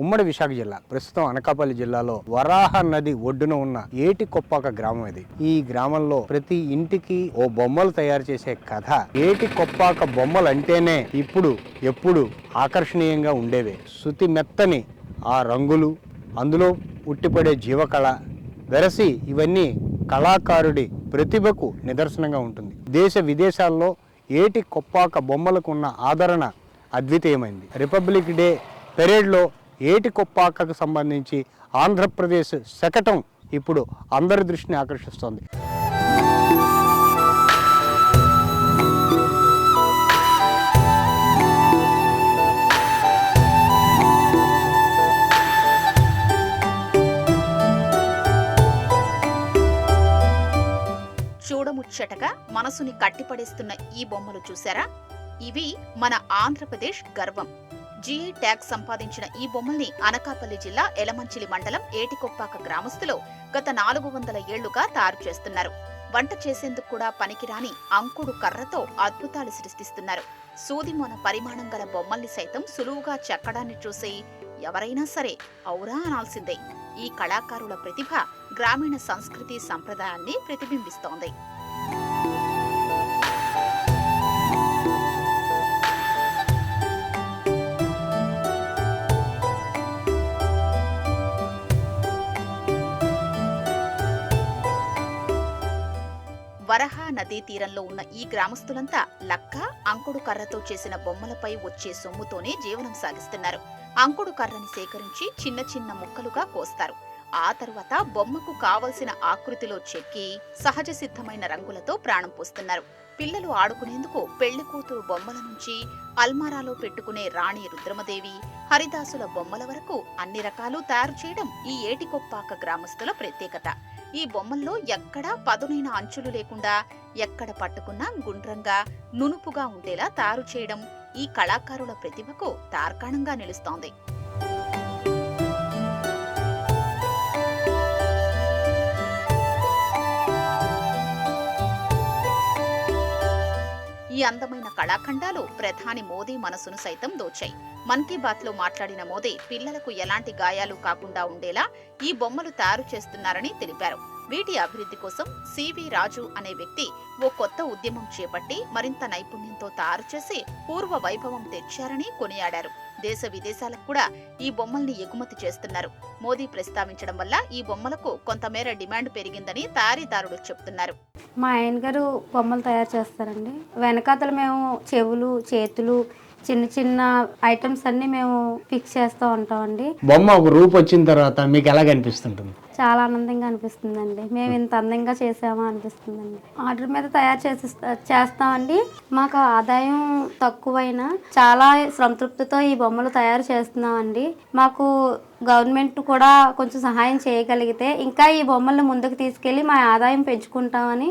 ఉమ్మడి విశాఖ జిల్లా ప్రస్తుతం అనకాపల్లి జిల్లాలో వరాహ నది ఒడ్డున ఉన్న ఏటి కొప్పాక గ్రామం ఇది. ఈ గ్రామంలో ప్రతి ఇంటికి ఓ బొమ్మలు తయారు చేసే కథ. ఏటి కొప్పాక బొమ్మలు అంటేనే ఇప్పుడు ఎప్పుడు ఆకర్షణీయంగా ఉండేవే. శృతి మెత్తని ఆ రంగులు అందులో ఉట్టిపడే జీవకళ వెరసి ఇవన్నీ కళాకారుడి ప్రతిభకు నిదర్శనంగా ఉంటుంది. దేశ విదేశాల్లో ఏటి కొప్పాక బొమ్మలకు ఉన్న ఆదరణ అద్వితీయమైంది. రిపబ్లిక్ డే పెరేడ్లో ఏటి కొప్పాకకు సంబంధించి ఆంధ్రప్రదేశ్ శకటం ఇప్పుడు అందరి దృష్టిని ఆకర్షిస్తోంది. చూడముచ్చటగా మనసుని కట్టిపడేస్తున్న ఈ బొమ్మలు చూసారా ఇవి మన ఆంధ్రప్రదేశ్ గర్వం. జిఐ ట్యాగ్ సంపాదించిన ఈ బొమ్మల్ని అనకాపల్లి జిల్లా ఎలమంచిలి మండలం ఏటికొప్పాక గ్రామస్తులు గత నాలుగు వందల ఏళ్ళుగా తయారు చేస్తున్నారు. వంట చేసేందుకు కూడా పనికిరాని అంకుడు కర్రతో అద్భుతాలు సృష్టిస్తున్నారు. సూదిమోన పరిమాణం గల బొమ్మల్ని సైతం సులువుగా చెక్కడాన్ని చూసి ఎవరైనా సరే ఔరా అనాల్సిందే. ఈ కళాకారుల ప్రతిభ గ్రామీణ సంస్కృతి సంప్రదాయాన్ని ప్రతిబింబిస్తోంది. వరహా నదీ తీరంలో ఉన్న ఈ గ్రామస్తులంతా లక్క అంకుడు కర్రతో చేసిన బొమ్మలపై వచ్చే సొమ్ముతోనే జీవనం సాగిస్తున్నారు. అంకుడు కర్రని సేకరించి చిన్న చిన్న ముక్కలుగా కోస్తారు. ఆ తరువాత బొమ్మకు కావలసిన ఆకృతిలో చెక్కి సహజ సిద్ధమైన రంగులతో ప్రాణం పోస్తున్నారు. పిల్లలు ఆడుకునేందుకు పెళ్ళి కూతురు బొమ్మల నుంచి అల్మారాలో పెట్టుకునే రాణి రుద్రమదేవి హరిదాసుల బొమ్మల వరకు అన్ని రకాలు తయారు చేయడం ఈ ఏటికొప్పాక గ్రామస్తుల ప్రత్యేకత. ఈ బొమ్మల్లో ఎక్కడా పదునైన అంచులు లేకుండా ఎక్కడ పట్టుకున్నా గుండ్రంగా నునుపుగా ఉండేలా తయారు చేయడం ఈ కళాకారుల ప్రతిభకు తార్కాణంగా నిలుస్తోంది. ఈ అందమైన కళాఖండాలు ప్రధాని మోదీ మనసును సైతం దోచాయి. మన్ కీ బాత్లో మాట్లాడిన మోదీ పిల్లలకు ఎలాంటి గాయాలు కాకుండా ఉండేలా ఈ బొమ్మలు తయారు చేస్తున్నారని తెలిపారు. వీటి అభివృద్ధి కోసం సివి రాజు అనే వ్యక్తి ఓ కొత్త ఉద్యమం చేపట్టి మరింత నైపుణ్యంతో తయారు చేసి పూర్వ వైభవం తెచ్చారని కొనియాడారు. దేశ విదేశాలకు కూడా ఈ బొమ్మల్ని ఎగుమతి చేస్తున్నారు. మోదీ ప్రస్తావించడం వల్ల ఈ బొమ్మలకు కొంతమేర డిమాండ్ పెరిగిందని తయారీదారులు చెప్తున్నారు. మా ఆయన గారు బొమ్మలు తయారు చేస్తారండి. వెనకాతల మేము చెవులు చేతులు చిన్న చిన్న ఐటమ్స్ అన్నీ మేము ఫిక్స్ చేస్తూ ఉంటామండి. బొమ్మ ఒక రూపు వచ్చిన తర్వాత మీకు ఎలా కనిపిస్తుంటుంది? చాలా ఆనందంగా అనిపిస్తుందండి. మేము ఇంత అందంగా చేసామా అనిపిస్తుందండి. ఆర్డర్ మీద తయారు చేసి చేస్తామండి. మాకు ఆదాయం తక్కువైనా చాలా సంతృప్తితో ఈ బొమ్మలు తయారు చేస్తున్నామండి. మాకు గవర్నమెంట్ కూడా కొంచెం సహాయం చేయగలిగితే ఇంకా ఈ బొమ్మల్ని ముందుకు తీసుకెళ్ళి మా ఆదాయం పెంచుకుంటామని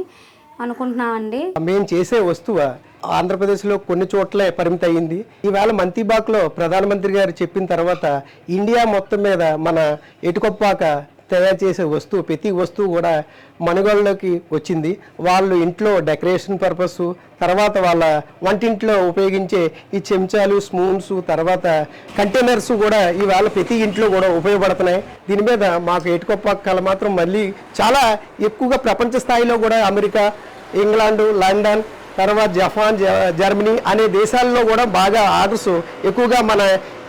అనుకుంటున్నామండి. మేము చేసే వస్తువు ఆంధ్రప్రదేశ్లో కొన్ని చోట్లే పరిమితి అయ్యింది ఈవేళ మన్ బాక్లో ప్రధానమంత్రి గారు చెప్పిన తర్వాత ఇండియా మొత్తం మీద మన ఎటుకొప్పాక తయారు చేసే వస్తువు ప్రతి వస్తువు కూడా మనుగోళ్ళలోకి వచ్చింది. వాళ్ళు ఇంట్లో డెకరేషన్ పర్పస్ తర్వాత వాళ్ళ వంటింట్లో ఉపయోగించే ఈ చెంచాలు స్పూన్స్ తర్వాత కంటైనర్స్ కూడా ఇవాళ ప్రతి ఇంట్లో కూడా ఉపయోగపడుతున్నాయి. దీని మీద మాకు ఎటుకొప్పాక మాత్రం మళ్ళీ చాలా ఎక్కువగా ప్రపంచ స్థాయిలో కూడా అమెరికా ఇంగ్లాండ్ లండన్ తర్వాత జపాన్ జర్మనీ అనే దేశాల్లో కూడా బాగా ఆర్డర్స్ ఎక్కువగా మన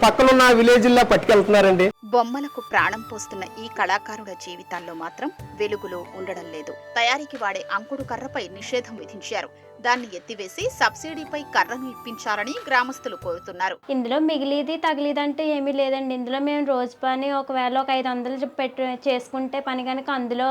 పక్కనున్న విలేజ్ల్లో పట్టుకెళ్తున్నారండి. బొమ్మలకు ప్రాణం పోస్తున్న ఈ కళాకారుల జీవితాల్లో మాత్రం వెలుగులో ఉండడం లేదు. తయారీకి వాడే అంకుడు కర్రపై నిషేధం విధించారు. దాన్ని ఎత్తివేసి సబ్సిడీపై కర్రను ఇప్పించాలని గ్రామస్తులు కోరుతున్నారు. ఇందులో మిగిలిది తగిలిదంటే ఏమీ లేదండి. ఇందులో మేము రోజు పని ఒకవేళ ఒక ఐదు వందలు పెట్టు చేసుకుంటే పని కనుక అందులో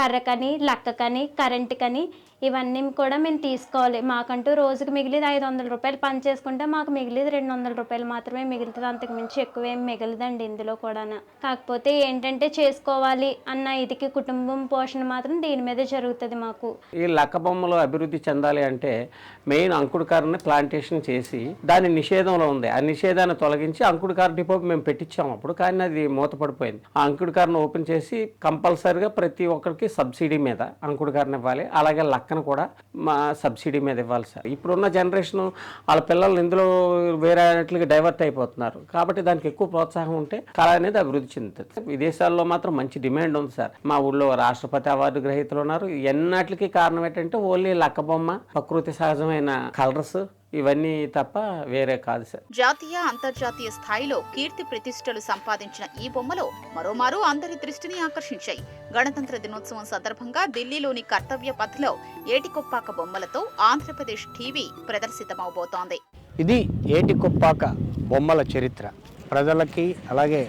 కర్రకని లక్కకని కరెంటుకని ఇవన్నీ కూడా మేము తీసుకోవాలి. మాకంటూ రోజుకి మిగిలిది ఐదు వందల రూపాయలు పని చేసుకుంటే మాకు మిగిలిది రెండు వందల రూపాయలు మాత్రమే మిగులుతుంది. అంతకు మించి ఎక్కువ ఏం మిగలదండి ఇందులో కూడా కాకపోతే ఏంటంటే చేసుకోవాలి అన్న ఇదికి కుటుంబం పోషణ మాత్రం దీని మీదే జరుగుతుంది మాకు. ఈ లక్క బొమ్మలు అభివృద్ధి చెందాలి పొందాలి అంటే మెయిన్ అంకుడుకారుని ప్లాంటేషన్ చేసి దాని నిషేధంలో ఉంది. ఆ నిషేధాన్ని తొలగించి అంకుడుకారు డిపో మేము పెట్టించాము అప్పుడు కానీ అది మూతపడిపోయింది. ఆ అంకుడుకారుని ఓపెన్ చేసి కంపల్సరిగా ప్రతి ఒక్కరికి సబ్సిడీ మీద అంకుడుకారుని ఇవ్వాలి. అలాగే లక్కను కూడా మా సబ్సిడీ మీద ఇవ్వాలి సార్. ఇప్పుడున్న జనరేషన్ వాళ్ళ పిల్లలు ఇందులో వేరే వాటికి డైవర్ట్ అయిపోతున్నారు. కాబట్టి దానికి ఎక్కువ ప్రోత్సాహం ఉంటే కళ అనేది అభివృద్ధి చెందుతుంది. విదేశాల్లో మాత్రం మంచి డిమాండ్ ఉంది సార్. మా ఊళ్ళో రాష్ట్రపతి అవార్డు గ్రహీతలు ఉన్నారు. ఎన్నాటికి కారణం ఏంటంటే ఓన్లీ లక్క బొమ్మ ప్రకృతి సహజమైన కలర్స్ ఇవన్నీ తప్ప వేరే కాదు సార్. జాతీయ అంతర్జాతీయ స్థాయిలో కీర్తి ప్రతిష్టలు సంపాదించిన ఈ బొమ్మలు మరోమారు అందరి దృష్టిని ఆకర్షించాయి. గణతంత్ర దినోత్సవం సందర్భంగా ఢిల్లీలోని కర్తవ్య పథ్లో ఏటికొప్పాక బొమ్మలతో ఆంధ్రప్రదేశ్ టీవీ ప్రదర్శితమవబోతోంది. ఇది ఏటికొప్పాక బొమ్మల చరిత్ర. ప్రజలకి అలాగే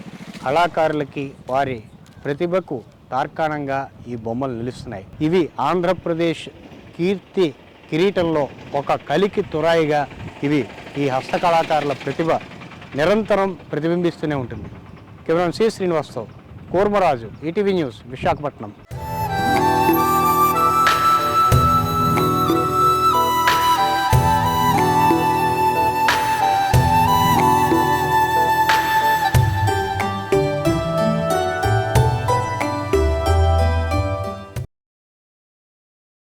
కళాకారులకి వారి ప్రతిభకు తార్కాణంగా ఈ బొమ్మలు నిలుస్తున్నాయి. ఇవి ఆంధ్రప్రదేశ్ కీర్తి కిరీటంలో ఒక కలికి తురాయిగా ఇవి ఈ హస్తకళాకారుల ప్రతిభ నిరంతరం ప్రతిబింబిస్తూనే ఉంటుంది. Cameraman C Srinivasarao Kurmaraju ETV news Visakhapatnam.